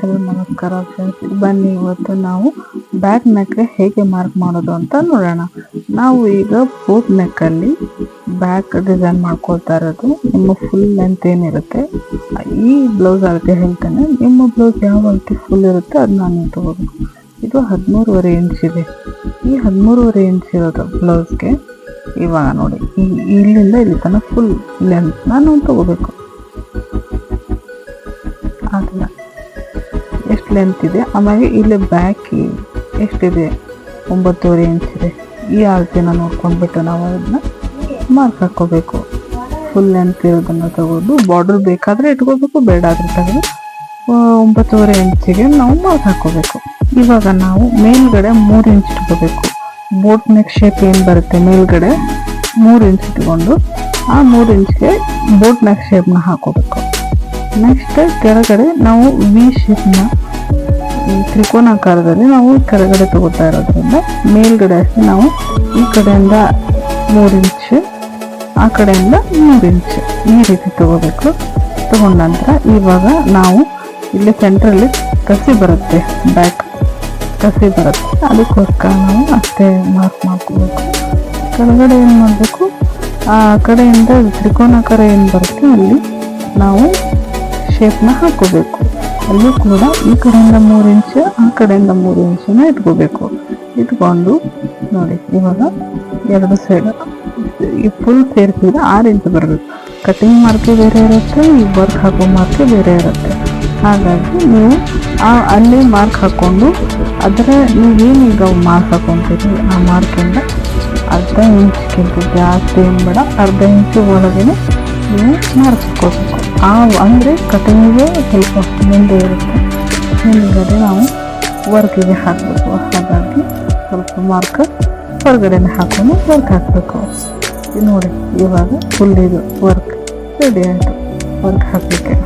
Hello, ನಮಸ್ಕಾರ friends ಬನ್ನಿ ಇವತ್ತು ನಾವು ಬ್ಯಾಕ್ ನೆಕ್ಗೆ ಹೇಗೆ ಮಾರ್ಕ್ ಮಾಡೋದು ಅಂತ ನೋಡೋಣ. ನಾವು ಈಗ ಬೋಟ್ ನೆಕ್ಕಲ್ಲಿ ಬ್ಯಾಕ್ ಡಿಸೈನ್ ಮಾಡ್ಕೊಳ್ತಾ ಇರೋದು. ನಿಮ್ಮ ಫುಲ್ ಲೆಂತ್ ಏನಿರುತ್ತೆ, ಈ ಬ್ಲೌಸ್ ಅಳತೆ ಹೇಳ್ತೇನೆ. ನಿಮ್ಮ ಬ್ಲೌಸ್ ಯಾವ ಅಳತೆ ಫುಲ್ ಇರುತ್ತೆ ಅದು ನಾನು ತಗೋಬೇಕು. ಇದು ಹದಿಮೂರುವರೆ ಇಂಚ್ ಇದೆ. ಈ ಹದಿಮೂರುವರೆ ಇಂಚ್ ಇರೋದು ಬ್ಲೌಸ್ಗೆ ಇವಾಗ ನೋಡಿ, ಈ ಇಲ್ಲಿಂದ ಇಲ್ಲಿ ತನಕ ಫುಲ್ ಲೆಂತ್ ನಾನು ತಗೋಬೇಕು. ಅದನ್ನ ಎಷ್ಟು ಲೆಂತ್ ಇದೆ? ಆಮೇಲೆ ಇಲ್ಲಿ ಬ್ಯಾಕ್ ಎಷ್ಟಿದೆ? ಒಂಬತ್ತುವರೆ ಇಂಚ್ ಇದೆ. ಈ ಅಳತೆನ ನೋಡ್ಕೊಂಡ್ಬಿಟ್ಟು ನಾವು ಅದನ್ನ ಮಾರ್ಕ್ ಹಾಕೋಬೇಕು ಫುಲ್ ಲೆಂತ್ ಇರೋದನ್ನು ತಗೊಂಡು ಬಾರ್ಡರ್ ಬೇಕಾದ್ರೆ ಇಟ್ಕೋಬೇಕು, ಬೇಡ ಆದ್ರೆ ತೆಗೆದು ಒಂಬತ್ತುವರೆ ಇಂಚಿಗೆ ನಾವು ಮಾರ್ಕ್ ಹಾಕೋಬೇಕು ಇವಾಗ ನಾವು ಮೇಲ್ಗಡೆ ಮೂರು ಇಂಚ್ ಇಟ್ಕೋಬೇಕು. ಬೋಟ್ ನೆಕ್ ಶೇಪ್ ಏನು ಬರುತ್ತೆ ಮೇಲ್ಗಡೆ? ಮೂರು ಇಂಚ್ ಇಟ್ಕೊಂಡು ಆ ಮೂರು ಇಂಚ್ಗೆ ಬೋಟ್ ನೆಕ್ ಶೇಪ್ನ ಹಾಕೋಬೇಕು. ನೆಕ್ಸ್ಟ್ ಕೆಳಗಡೆ ನಾವು ವಿ ಶೇಪ್ನ ತ್ರಿಕೋನಾಕಾರದಲ್ಲಿ ನಾವು ಕೆಳಗಡೆ ತಗೋತಾ ಇರೋದ್ರಿಂದ ಮೇಲ್ಗಡೆ ಅಷ್ಟು ನಾವು ಈ ಕಡೆಯಿಂದ ಮೂರು ಇಂಚ್ ಆ ಕಡೆಯಿಂದ ಮೂರು ಇಂಚ್ ಈ ರೀತಿ ತಗೋಬೇಕು. ತಗೊಂಡ ನಂತರ ಇವಾಗ ನಾವು ಇಲ್ಲಿ ಸೆಂಟ್ರಲ್ಲಿ ಕಸಿ ಬರುತ್ತೆ ಬ್ಯಾಕ್ ಕಸಿ ಬರುತ್ತೆ ಅದಕ್ಕೋಸ್ಕರ ನಾವು ಅಷ್ಟೇ ಮಾರ್ಕ್ ಮಾಡ್ಕೋಬೇಕು. ಕೆಳಗಡೆ ಏನು ಮಾಡಬೇಕು? ಆ ಕಡೆಯಿಂದ ತ್ರಿಕೋನಾಕಾರ ಏನು ಬರುತ್ತೆ, ಅಲ್ಲಿ ನಾವು ಶೇಪ್ನ ಹಾಕೋಬೇಕು. ಅಲ್ಲೂ ಕೂಡ ಈ ಕಡೆಯಿಂದ ಮೂರು ಇಂಚ್ ಆ ಕಡೆಯಿಂದ ಮೂರು ಇಂಚನ್ನ ಇಟ್ಕೋಬೇಕು. ಇಟ್ಕೊಂಡು ನೋಡಿ, ಇವಾಗ ಎರಡು ಸೈಡ್ ಈ ಫುಲ್ ಸೇರಿಸಿದ್ರೆ ಆರು ಇಂಚ್ ಬರಬೇಕು ಕಟಿಂಗ್ ಮಾರ್ಕೆ ಬೇರೆ ಇರುತ್ತೆ, ಈ ವರ್ಕ್ ಹಾಕೋ ಮಾರ್ಕೆ ಬೇರೆ ಇರುತ್ತೆ. ಹಾಗಾಗಿ ನೀವು ಆ ಅಲ್ಲಿ ಮಾರ್ಕ್ ಹಾಕ್ಕೊಂಡು ಅದರ ನೀವೇನೀಗ ಮಾರ್ಕ್ ಹಾಕೊಂತೀರಿ ಆ ಮಾರ್ಕಿಂದ ಅರ್ಧ ಇಂಚ್ಗಿಂತ ಜಾಸ್ತಿ ಏನು ಬೇಡ, ಅರ್ಧ ಇಂಚು ಒಳಗೇನೆ ನೀವು ಮಾರ್ಕ್ ಹಾಕೋಬೇಕು ಆ ಅಂದರೆ ಕಟಿಂಗ್ಗೆ ಸ್ವಲ್ಪ ಮುಂದೆ ಇರುತ್ತೆ. ಹಿಂದ್ಗಡೆ ನಾವು ವರ್ಕಿಗೆ ಹಾಕಬೇಕು. ಹಾಗಾಗಿ ಸ್ವಲ್ಪ ಮಾರ್ಕ್ ಹೊರಗಡೆನೆ ಹಾಕೊಂಡು ವರ್ಕ್ ಹಾಕಬೇಕು. ನೋಡಿ, ಇವಾಗ ಫುಲ್ ಇದು ವರ್ಕ್ ರೆಡಿ ಆಯಿತು. ವರ್ಕ್ ಹಾಕಲಿಕ್ಕೆ.